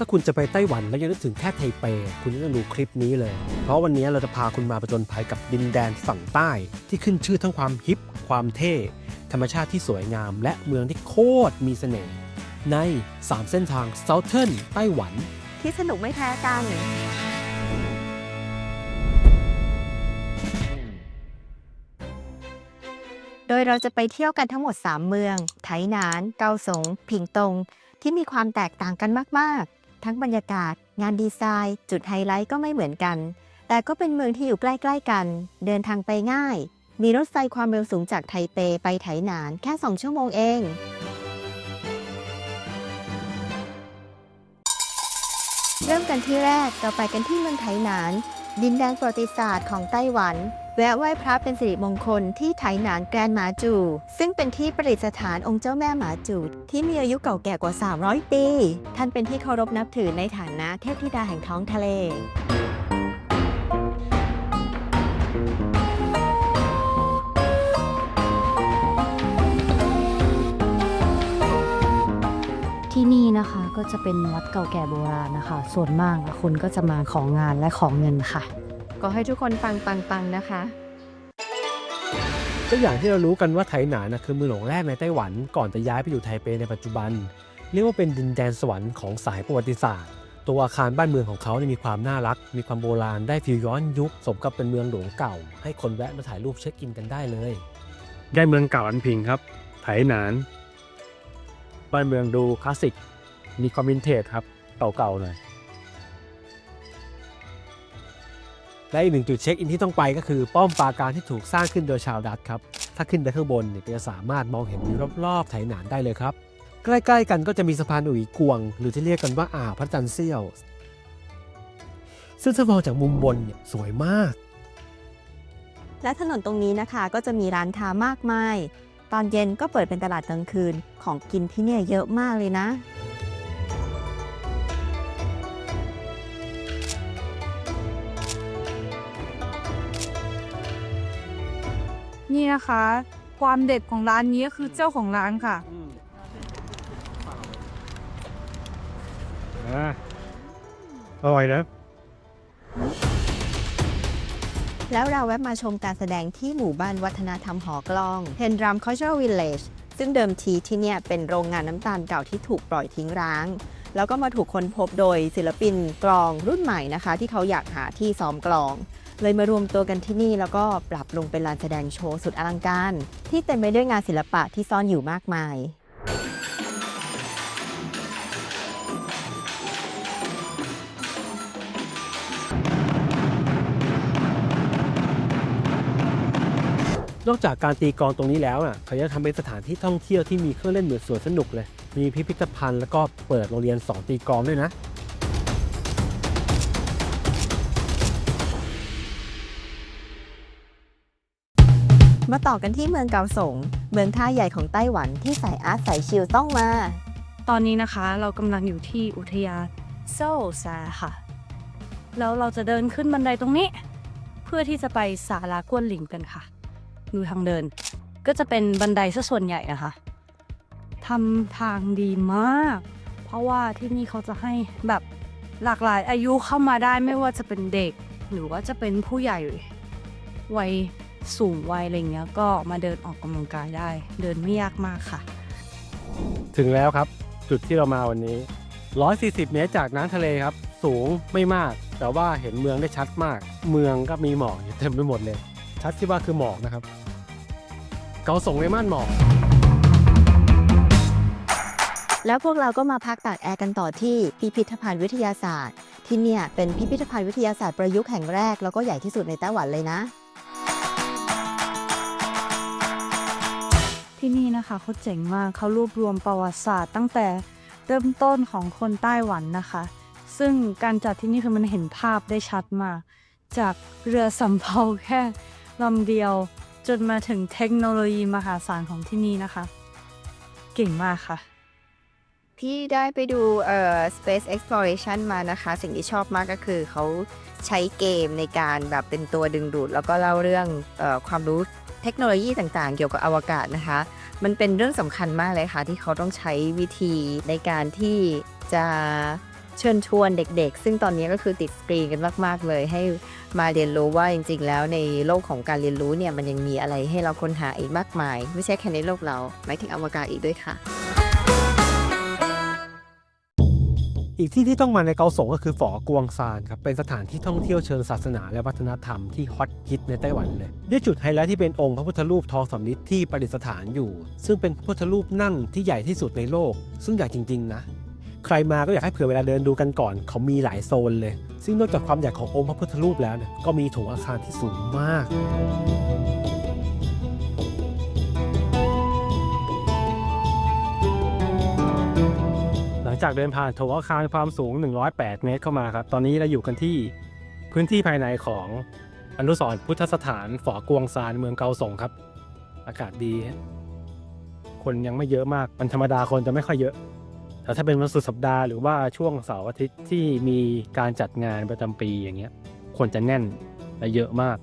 ถ้าคุณจะไปไต้หวันแล้วยังนึกถึงแค่ไทเป คุณต้องดูคลิปนี้เลย เพราะวันนี้เราจะพาคุณมาประจนภัยกับดินแดนฝั่งใต้ ที่ขึ้นชื่อทั้งความฮิป ความเท่ ธรรมชาติที่สวยงาม และเมืองที่โคตรมีเสน่ห์ใน 3 เส้นทาง Southern ไต้หวัน ที่สนุกไม่แพ้กัน โดยเราจะไปเที่ยวกันทั้งหมด 3 เมือง ไถหนาน เกาสง ผิงตง ที่มีความแตกต่างกันมาก ๆ ทั้งบรรยากาศ งานดีไซน์ จุดไฮไลท์ก็ไม่เหมือนกัน แต่ก็เป็นเมืองที่อยู่ใกล้ๆกัน เดินทางไปง่าย มีรถไฟความเร็วสูงจากไทเปไปไถหนานแค่ 2 ชั่วโมงเอง เริ่มกันที่แรกเราไปกันที่เมืองไถหนาน ดินแดนประวัติศาสตร์ของไต้หวัน แวะไหว้พระเป็นสิริมงคลที่ไถหนานแกรนหมาจู ซึ่งเป็นที่ประดิษฐานองค์เจ้าแม่หมาจูที่มีอายุเก่าแก่กว่า 300 ปี ท่านเป็นที่เคารพนับถือในฐานะเทพธิดาแห่งท้องทะเล ก็จะเป็นวัดเก่าแก่โบราณนะคะ ส่วนมากอะคนก็จะมาของงานและของเงินค่ะ ก็ให้ทุกคนปังปังปังนะคะ ก็อย่างที่เรารู้กันว่าไถหนานนะคือเมืองหลวงแรกในไต้หวัน ก่อนจะย้ายไปอยู่ไทเปในปัจจุบัน เรียกว่าเป็นดินแดนสวรรค์ของสายประวัติศาสตร์ ตัวอาคารบ้านเมืองของเขาเนี่ยมีความน่ารัก มีความโบราณได้ฟิลย้อนยุคสมกับเป็นเมืองหลวงเก่า ให้คนแวะมาถ่ายรูปเช็คอินกันได้เลยได้เมืองเก่าอันพิงครับ ไถหนานบ้านเมืองดูคลาสสิก มีความวินเทจครับ เก่าๆหน่อย และอีกหนึ่งจุดเช็คอินที่ต้องไปก็คือป้อมปราการที่ถูกสร้างขึ้นโดยชาวดัตครับ ถ้าขึ้นไปข้างบนเนี่ยจะสามารถมองเห็นวิวรอบๆไถหนานได้เลยครับ ใกล้ๆกันก็จะมีสะพานอุ๋ยกวง หรือที่เรียกกันว่าอ่าวพระจันทร์เสี้ยว ซึ่งถ้ามองจากมุมบนเนี่ยสวยมาก และถนนตรงนี้นะคะก็จะมีร้านค้ามากมาย ตอนเย็นก็เปิดเป็นตลาดกลางคืนของกินที่เนี่ยเยอะมากเลยนะ นี่นะคะ ความเด็ดของร้านนี้ก็คือเจ้าของร้านค่ะ อ่าอร่อยนะ แล้วเราแวะมาชมการแสดงที่หมู่บ้านวัฒนธรรมหอกลองเทนดรัม Cultural Village ซึ่งเดิมทีที่เนี่ยเป็นโรงงานน้ำตาลเก่าที่ถูกปล่อยทิ้งร้าง แล้วก็มาถูกค้นพบโดยศิลปินกลองรุ่นใหม่นะคะ ที่เขาอยากหาที่ซ้อมกลอง เลยมารวมตัวกันที่นี่แล้วก็ปรับลงเป็นลานแสดงโชว์สุดอลังการ ที่เต็มไปด้วยงานศิลปะที่ซ่อนอยู่มากมายนอกจากการตีกลองตรงนี้แล้วอะเขาจะทำเป็นสถานที่ท่องเที่ยวที่มีเครื่องเล่นเหมือนสวนสนุกเลย มีพิพิธภัณฑ์แล้วก็เปิดโรงเรียนสอนตีกลองด้วยนะ มาต่อกันที่เมืองเกาสง เมืองท่าใหญ่ของไต้หวันที่สายอาร์ตสายชิลต้องมา ตอนนี้นะคะเรากำลังอยู่ที่อุทยานโซลซาค่ะ แล้วเราจะเดินขึ้นบันไดตรงนี้ เพื่อที่จะไปศาลากวนหลิงกันค่ะ ดูทางเดิน ก็จะเป็นบันไดซะส่วนใหญ่นะคะทำทางดีมาก เพราะว่าที่นี่เขาจะให้แบบหลากหลายอายุเข้ามาได้ไม่ว่าจะเป็นเด็ก หรือว่าจะเป็นผู้ใหญ่วัย สูงวัยอะไรเงี้ยก็มาเดินออกกำลังกายได้ เดินไม่ยากมากค่ะ ถึงแล้วครับ จุดที่เรามาวันนี้ 140 เมตรจากน้ำทะเลครับ สูงไม่มาก แต่ว่าเห็นเมืองได้ชัดมาก เมืองก็มีหมอกอยู่เต็มไปหมดเลย ชัดที่ว่าคือหมอกนะครับ เกาสงในม่านหมอก แล้วพวกเราก็มาพักตากแอร์กันต่อที่พิพิธภัณฑ์วิทยาศาสตร์ ที่เนี่ยเป็นพิพิธภัณฑ์วิทยาศาสตร์ประยุกต์แห่งแรกแล้วก็ใหญ่ที่สุดในไต้หวันเลยนะ ที่นี่นะคะเขาเจ๋งมากเขารวบรวมประวัติศาสตร์ ตั้งแต่เริ่มต้นของคนไต้หวันนะคะ ซึ่งการจัดที่นี่คือมันเห็นภาพได้ชัดมาก จากเรือสำเภาแค่ลำเดียวจนมาถึงเทคโนโลยีมหาศาลของที่นี่นะคะ เก่งมากค่ะ ที่ได้ไปดูเอ่อ Space Exploration มานะคะ สิ่งที่ชอบมากก็คือเขาใช้เกมในการแบบเป็นตัวดึงดูด แล้วก็เล่าเรื่องเออความรู้เทคโนโลยีต่างๆ เกี่ยวกับอวกาศนะคะ มันเป็นเรื่องสำคัญมากเลยค่ะ ที่เขาต้องใช้วิธีในการที่จะเชิญชวนเด็กๆ ซึ่งตอนนี้ก็คือติดสกรีนกันมาก ๆ เลย ให้มาเรียนรู้ว่าจริง ๆ แล้วในโลกของการเรียนรู้เนี่ยมันยังมีอะไรให้เราค้นหาอีกมากมาย ไม่ใช่แค่ในโลกเราหมายถึงอวกาศอีกด้วยค่ะ อีกที่ที่ต้องมาในเกาสงก็คือฝอกวงซานครับเป็นสถานที่ท่องเที่ยวเชิงศาสนาและวัฒนธรรมที่ฮอตฮิตในไต้หวันเลยด้วยจุดไฮไลท์ที่เป็นองค์พระพุทธรูปทองสำริดที่ประดิษฐานอยู่ ซึ่งเป็นพระพุทธรูปนั่งที่ใหญ่ที่สุดในโลก ซึ่งใหญ่จริง ๆ นะใครมาก็อยากให้เผื่อเวลาเดินดูกันก่อน เขามีหลายโซนเลย ซึ่งนอกจากความใหญ่ขององค์พระพุทธรูปแล้วเนี่ยก็มีโถงอาคารที่สูงมาก จากเดินผ่านโถงอาคารความสูง 108 เมตรเข้ามาครับ ตอนนี้เราอยู่กันที่พื้นที่ภายในของอนุสรณ์พุทธสถานฝอกวงซานเมืองเกาสงครับ อากาศดี คนยังไม่เยอะมากวันธรรมดาคนจะไม่ค่อยเยอะ แต่ถ้าเป็นวันสุดสัปดาห์หรือว่าช่วงเสาร์อาทิตย์ที่มีการจัดงานประจำปีอย่างเงี้ยคนจะแน่นและเยอะมาก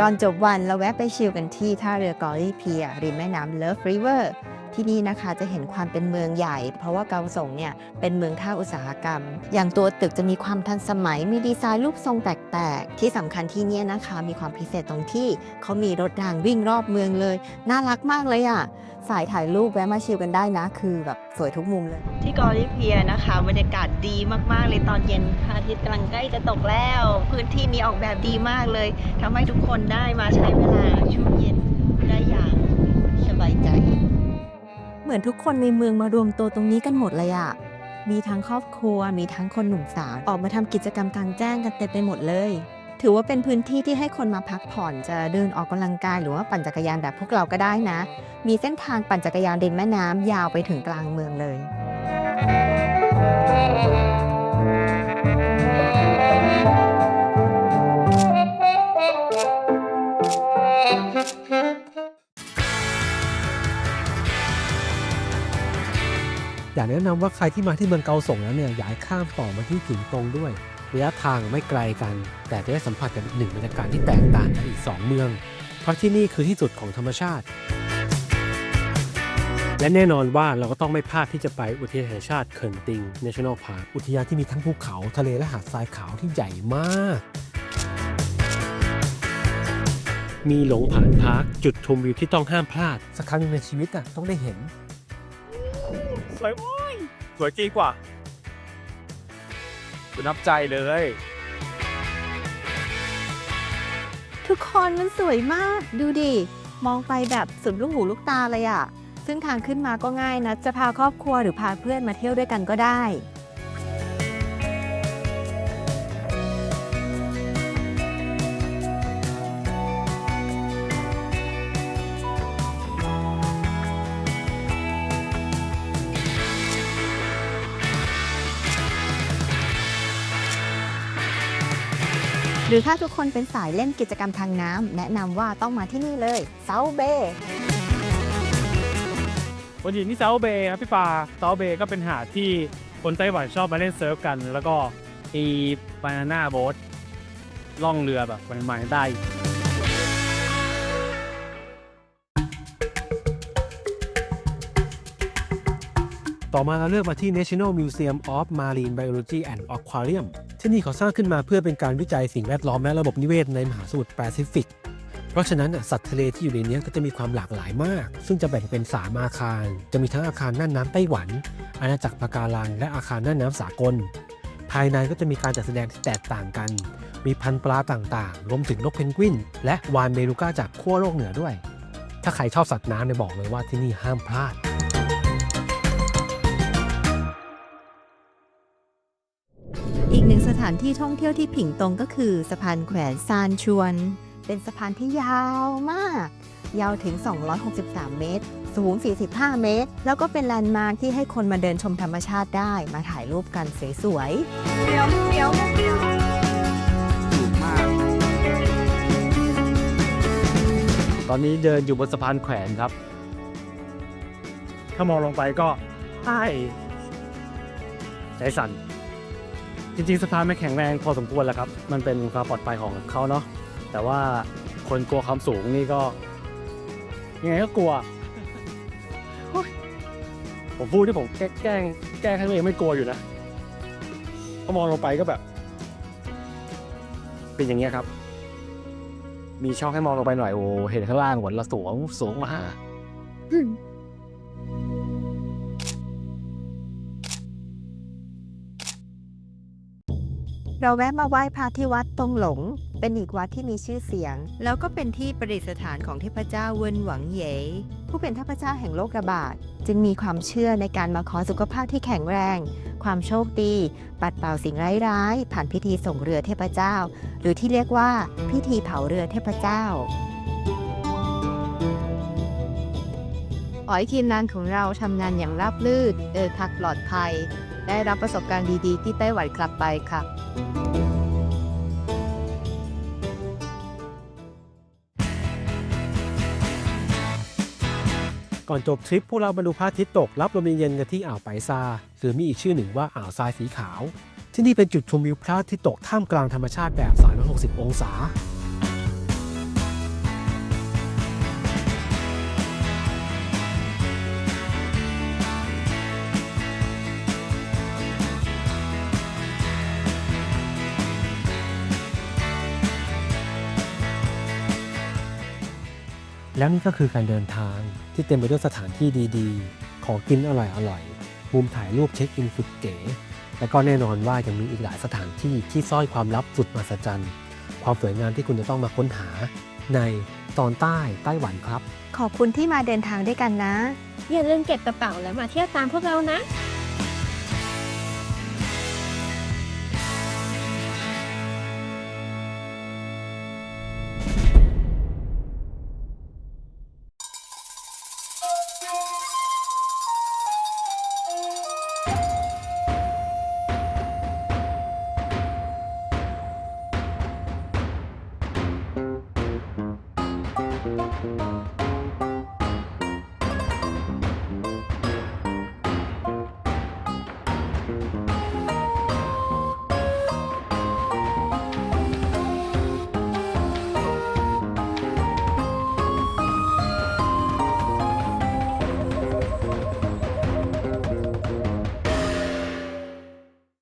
ก่อนจบวันเราแวะไปชิลกันที่ท่าเรือกอรี่เพียริมแม่น้ำเลิฟริเวอร์ ที่นี่นะคะจะเห็นความเป็นเมืองใหญ่ เพราะว่าเกาสงเนี่ยเป็นเมืองท่าอุตสาหกรรม อย่างตัวตึกจะมีความทันสมัย มีดีไซน์รูปทรงแปลกๆ ที่สำคัญที่นี่นะคะ มีความพิเศษตรงที่เขามีรถรางวิ่งรอบเมืองเลย น่ารักมากเลยอะ่ะสายถ่ายรูปแวะมาชิลกันได้นะ คือแบบสวยทุกมุมเลย ที่กอริเพียนะคะบรรยากาศดีมากๆ เลยตอนเย็นพระอาทิตย์กำลังใกล้จะตกแล้ว พื้นที่นี้ออกแบบดีมากเลยทำให้ทุกคนได้มาใช้เวลาช่วงเย็นได้อย่างสบายใจ เหมือนทุกคนในเมืองมารวมตัวตรงนี้กันหมดเลยอะมีทั้งครอบครัว มีทั้งคนหนุ่มสาวออกมาทำกิจกรรมกลางแจ้งกันเต็มไปหมดเลย ถือว่าเป็นพื้นที่ที่ให้คนมาพักผ่อนจะเดินออกกำลังกาย หรือว่าปั่นจักรยานแบบพวกเราก็ได้นะ มีเส้นทางปั่นจักรยานริมแม่น้ำยาวไปถึงกลางเมืองเลย อยากแนะนำว่าใครที่มาที่เมืองเกาสงแล้วเนี่ยอยากข้ามต่อมาที่ผิงตรงด้วยระยะทางไม่ไกลกัน แต่จะได้สัมผัสกับอีกหนึ่งบรรยากาศที่แตกต่างจากอีก 2 เมือง เพราะที่นี่คือที่สุดของธรรมชาติ และแน่นอนว่าเราก็ต้องไม่พลาดที่จะไปอุทยานแห่งชาติเขินติง National Park อุทยานที่มีทั้งภูเขาทะเลและหาดทรายขาวที่ใหญ่มาก มีหลงผ่านพาร์คจุดชมวิวที่ต้องห้ามพลาด สักครั้งในชีวิตอะต้องได้เห็น สวยโอ้ยสวยจริงกว่าคุณนับใจเลย ทุกคนมันสวยมาก ดูดิ มองไปแบบสุดลูกหูลูกตาเลยอะซึ่งทางขึ้นมาก็ง่ายนะ จะพาครอบครัวหรือพาเพื่อนมาเที่ยวด้วยกันก็ได้ หรือถ้าทุกคนเป็นสายเล่นกิจกรรมทางน้ำแนะนำว่าต้องมาที่นี่เลยเซาเบวันนี้ที่เซาเบย์ครับพี่ปาเซาเบย์ก็เป็นหาดที่คนไต้หวันชอบมาเล่นเซิร์ฟกัน แล้วก็มีบานาน่าโบ๊ทล่องเรือแบบใหม่ๆได้ต่อมาเราเลือกมาที่ National Museum of Marine Biology and Aquarium ที่นี่เขาสร้างขึ้นมาเพื่อเป็นการวิจัยสิ่งแวดล้อมและระบบนิเวศในมหาสมุทรแปซิฟิก เพราะฉะนั้นสัตว์ทะเลที่อยู่ในนี้ก็จะมีความหลากหลายมาก ซึ่งจะแบ่งเป็น 3 อาคาร จะมีทั้งอาคารน่านน้ำไต้หวัน อาณาจักรปะการัง และอาคารน่านน้ำสากล ภายในก็จะมีการจัดแสดงที่แตกต่างกัน มีพันธุ์ปลาต่างๆ รวมถึงนกเพนกวิน และวานเบลูก้าจากขั้วโลกเหนือด้วย ถ้าใครชอบสัตว์น้ำเนี่ยบอกเลยว่าที่นี่ห้ามพลาด ถานที่ท่องเที่ยวที่ผิงตงก็คือสะพานแขวนซานชวน เป็นสะพานที่ยาวมาก ยาวถึง 263 เมตร สูง 45 เมตร แล้วก็เป็นแลนด์มาร์คที่ให้คนมาเดินชมธรรมชาติได้ มาถ่ายรูปกันสวยๆตอนนี้เดินอยู่บนสะพานแขวนครับ ถ้ามองลงไปก็ใช่ใจสั่น จริงๆสะพานไม่แข็งแรงพอสมควรแล้วครับ มันเป็นความปลอดภัยของเขาเนาะแต่ว่าคนกลัวความสูงนี่ก็ ยังไงก็กลัวโอ๊ยผมพูดที่ผมแกล้งแกล้งแกล้งให้ตัวเองไม่กลัวอยู่นะพอมองลงไปก็แบบ เป็นอย่างเงี้ยครับ มีช่องให้มองลงไปหน่อยโอ้เห็นข้างล่างหมดละสูงสูงมาก เราแวะมาไหว้พระที่วัดตงหลง เป็นอีกวัดที่มีชื่อเสียง แล้วก็เป็นที่ประดิษฐานของเทพเจ้าเวินหวังเยผู้เป็นเทพเจ้าแห่งโรคระบาด จึงมีความเชื่อในการมาขอสุขภาพที่แข็งแรง ความโชคดี ปัดเป่าสิ่งร้ายๆ ผ่านพิธีส่งเรือเทพเจ้า หรือที่เรียกว่าพิธีเผาเรือเทพเจ้าขอให้ทีมงานของเราทำงานอย่างราบรื่นเดินทางปลอดภัย ได้รับประสบการณ์ดีๆ ที่ไต้หวันกลับไปค่ะ ก่อนจบทริปพวกเรามาดูพระอาทิตย์ตกรับลมเย็นๆกันที่อ่าวไปซาหรือมีอีกชื่อหนึ่งว่าอ่าวทรายสีขาว ที่นี่เป็นจุดชมวิวพระอาทิตย์ตกท่ามกลางธรรมชาติแบบ 360 องศา แล้วนี่ก็คือการเดินทางที่เต็มไปด้วยสถานที่ดีๆ ของกินอร่อยๆ มุมถ่ายรูปเช็คอินสุดเก๋ และก็แน่นอนว่ายังมีอีกหลายสถานที่ที่ซ่อนความลับสุดมหัศจรรย์ ความสวยงามที่คุณจะต้องมาค้นหา ในตอนใต้ไต้หวันครับ ขอบคุณที่มาเดินทางด้วยกันนะ อย่าลืมเก็บกระเป๋าแล้วมาเที่ยวตามพวกเรานะ